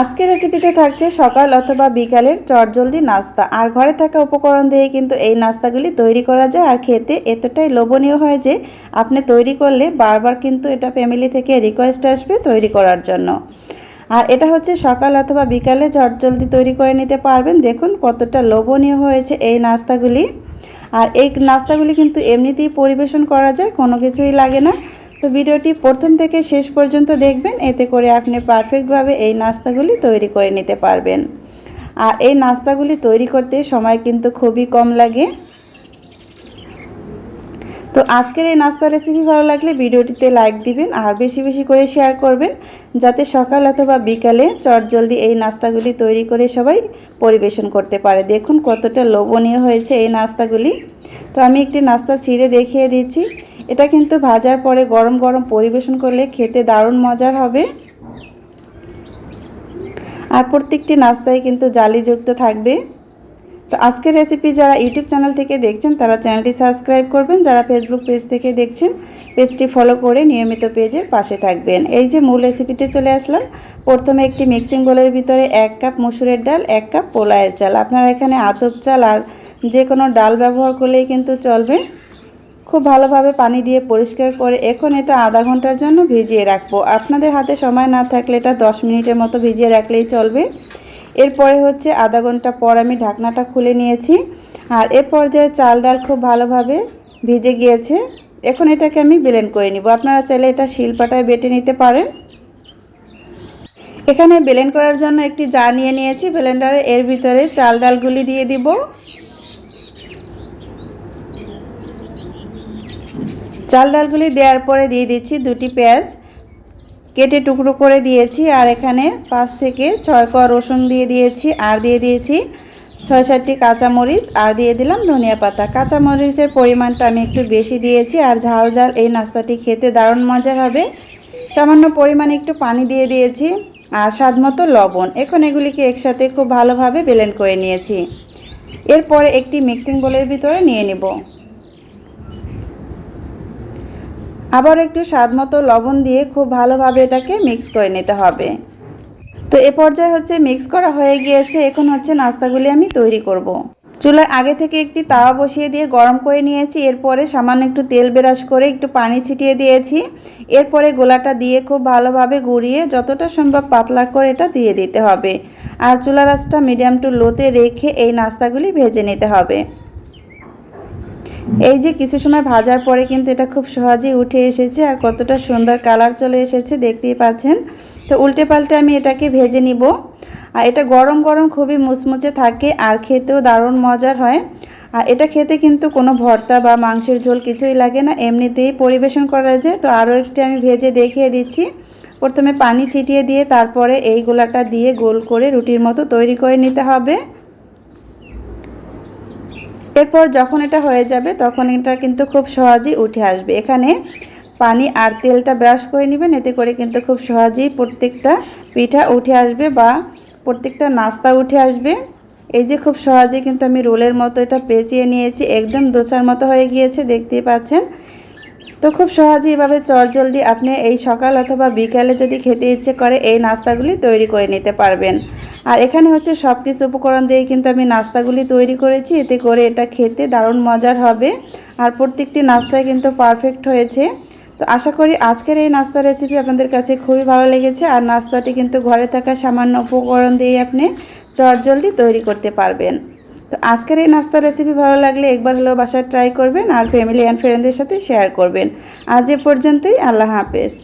আজকের রেসিপিতে থাকছে সকাল অথবা বিকালের চটজলদি নাস্তা। আর ঘরে থাকা উপকরণ দিয়ে কিন্তু এই নাস্তাগুলি তৈরি করা যায়। আর খেতে এতটাই লোভনীয় হয় যে, আপনি তৈরি করলে বারবার কিন্তু এটা ফ্যামিলি থেকে রিকোয়েস্ট আসবে তৈরি করার জন্য। আর এটা হচ্ছে সকাল অথবা বিকালে চটজলদি তৈরি করে নিতে পারবেন। দেখুন কতটা লোভনীয় হয়েছে এই নাস্তাগুলি। আর এই নাস্তাগুলি কিন্তু এমনিতেই পরিবেশন করা যায়, কোনো কিছুই লাগে না। তো ভিডিওটি প্রথম থেকে শেষ পর্যন্ত দেখবেন। এতে করে আপনি পারফেক্টভাবে এই নাস্তাগুলি তৈরি করে নিতে পারবেন। আর এই নাস্তাগুলি তৈরি করতে সময় কিন্তু খুবই কম লাগে। তো আজকের এই নাস্তা রেসিপি ভালো লাগলে ভিডিওটিতে লাইক দিবেন আর বেশি বেশি করে শেয়ার করবেন, যাতে সকাল অথবা বিকালে চটজলদি এই নাস্তাগুলি তৈরি করে সবাই পরিবেশন করতে পারে। দেখুন কতটা লোভনীয় হয়েছে এই নাস্তাগুলি। তো আমি একটি নাস্তা ছিঁড়ে দেখিয়ে দিচ্ছি। এটা কিন্তু ভাজার পরে গরম গরম পরিবেশন করলে খেতে দারুণ মজার হবে। আর প্রত্যেকটি নাস্তায় কিন্তু জালিযুক্ত থাকবে। তো আজকের রেসিপি যারা ইউটিউব চ্যানেল থেকে দেখছেন, তারা চ্যানেলটি সাবস্ক্রাইব করবেন। যারা ফেসবুক পেজ থেকে দেখছেন পেজটি ফলো করে নিয়মিত পেজের পাশে থাকবেন। এই যে মূল রেসিপিতে চলে আসলাম। প্রথমে একটি মিক্সিং বোলের ভিতরে এক কাপ মসুরের ডাল, এক কাপ পোলায়ের চাল। আপনারা এখানে আতপ চাল আর যে কোনো ডাল ব্যবহার করলেই কিন্তু চলবে। খুব ভালোভাবে পানি দিয়ে পরিষ্কার করে এখন এটা আধা ঘণ্টার জন্য ভিজিয়ে রাখব। আপনাদের হাতে সময় না থাকলে এটা দশ মিনিটের মতো ভিজিয়ে রাখলেই চলবে। এরপরে হচ্ছে আধা ঘণ্টা পর আমি ঢাকনাটা খুলে নিয়েছি। আর এ পর্যায়ে চাল ডাল খুব ভালোভাবে ভিজে গিয়েছে। এখন এটাকে আমি ব্লেন্ড করে নিব। আপনারা চাইলে এটা শিলপাটায় বেটে নিতে পারেন। এখানে ব্লেন্ড করার জন্য একটি জা নিয়ে নিয়েছি। ব্লেন্ডারে এর ভিতরে চাল ডালগুলি দিয়ে দিব। চাল ডালগুলি দেওয়ার পরে দিয়ে দিচ্ছি দুটি পেঁয়াজ। কেটে টুকরো করে দিয়েছি আর এখানে পাঁচ থেকে ছয় কোয়া রসুন দিয়ে দিয়েছি, আর দিয়ে দিয়েছি ছয় সাতটি কাঁচামরিচ, আর দিয়ে দিলাম ধনিয়া পাতা। কাঁচামরিচের পরিমাণটা আমি একটু বেশি দিয়েছি আর ঝাল ঝাল এই নাস্তাটি খেতে দারুণ মজার হবে। সামান্য পরিমাণে একটু পানি দিয়ে দিয়েছি আর স্বাদ মতো লবণ। এখন এগুলিকে একসাথে খুব ভালোভাবে ব্লেন্ড করে নিয়েছি। এরপরে একটি মিক্সিং বোলের ভিতরে নিয়ে নেব। আবার একটু স্বাদ মতো লবণ দিয়ে খুব ভালোভাবে এটাকে মিক্স করে নিতে হবে। তো এ পর্যায়ে হচ্ছে মিক্স করা হয়ে গিয়েছে, এখন হচ্ছে নাস্তাগুলি আমি তৈরি করব। চুলায় আগে থেকে একটি তাওয়া বসিয়ে দিয়ে গরম করে নিয়েছি, এরপরে সামান্য একটু তেল বেরাস করে একটু পানি ছিটিয়ে দিয়েছি। এরপরে গোলাটা দিয়ে খুব ভালোভাবে গুঁড়িয়ে যতটা সম্ভব পাতলা করে এটা দিয়ে দিতে হবে। আর চুলা রাসটা মিডিয়াম টু লোতে রেখে এই নাস্তাগুলি ভেজে নিতে হবে। এই যে কিছু সময় ভাজার পরে কিন্তু এটা খুব সহজেই উঠে এসেছে আর কতটা সুন্দর কালার চলে এসেছে, দেখতেই পাচ্ছেন। তো উল্টে পাল্টে আমি এটাকে ভেজে নিব। আর এটা গরম গরম খুবই মুচমুচে থাকে আর খেতেও দারুণ মজার হয়। আর এটা খেতে কিন্তু কোনো ভর্তা বা মাংসের ঝোল কিছুই লাগে না, এমনিতেই পরিবেশন করা যায়। তো আরও একটি আমি ভেজে দেখিয়ে দিচ্ছি। প্রথমে পানি ছিটিয়ে দিয়ে তারপরে এই গোলাটা দিয়ে গোল করে রুটির মতো তৈরি করে নিতে হবে। এরপর যখন এটা হয়ে যাবে, তখন এটা কিন্তু খুব সহজেই উঠে আসবে। এখানে পানি আর তেলটা ব্রাশ করে নেবেন, এতে করে কিন্তু খুব সহজেই প্রত্যেকটা পিঠা উঠে আসবে বা প্রত্যেকটা নাস্তা উঠে আসবে। এই যে খুব সহজেই কিন্তু আমি রোলের মতো এটা পেঁচিয়ে নিয়েছি, একদম দোসার মতো হয়ে গিয়েছে, দেখতেই পাচ্ছেন। তো খুব সহজেই এভাবে চটজলদি আপনি এই সকাল অথবা বিকালে যদি খেতে ইচ্ছে করে এই নাস্তাগুলি তৈরি করে নিতে পারবেন। আর এখানে হচ্ছে সব কিছু উপকরণ দিয়ে কিন্তু আমি নাস্তাগুলি তৈরি করেছি। এতে করে এটা খেতে দারুণ মজার হবে। আর প্রত্যেকটি নাস্তায় কিন্তু পারফেক্ট হয়েছে। তো আশা করি আজকের এই নাস্তা রেসিপি আপনাদের কাছে খুবই ভালো লেগেছে। আর নাস্তাটি কিন্তু ঘরে থাকা সামান্য উপকরণ দিয়ে আপনি চটজলদি তৈরি করতে পারবেন। তো আজকের এই নাস্তার রেসিপি ভালো লাগলে একবার হলেও বাসায় ট্রাই করবেন আর ফ্যামিলি অ্যান্ড ফ্রেন্ডদের সাথে শেয়ার করবেন। আজ এ পর্যন্তই, আল্লাহ হাফেজ।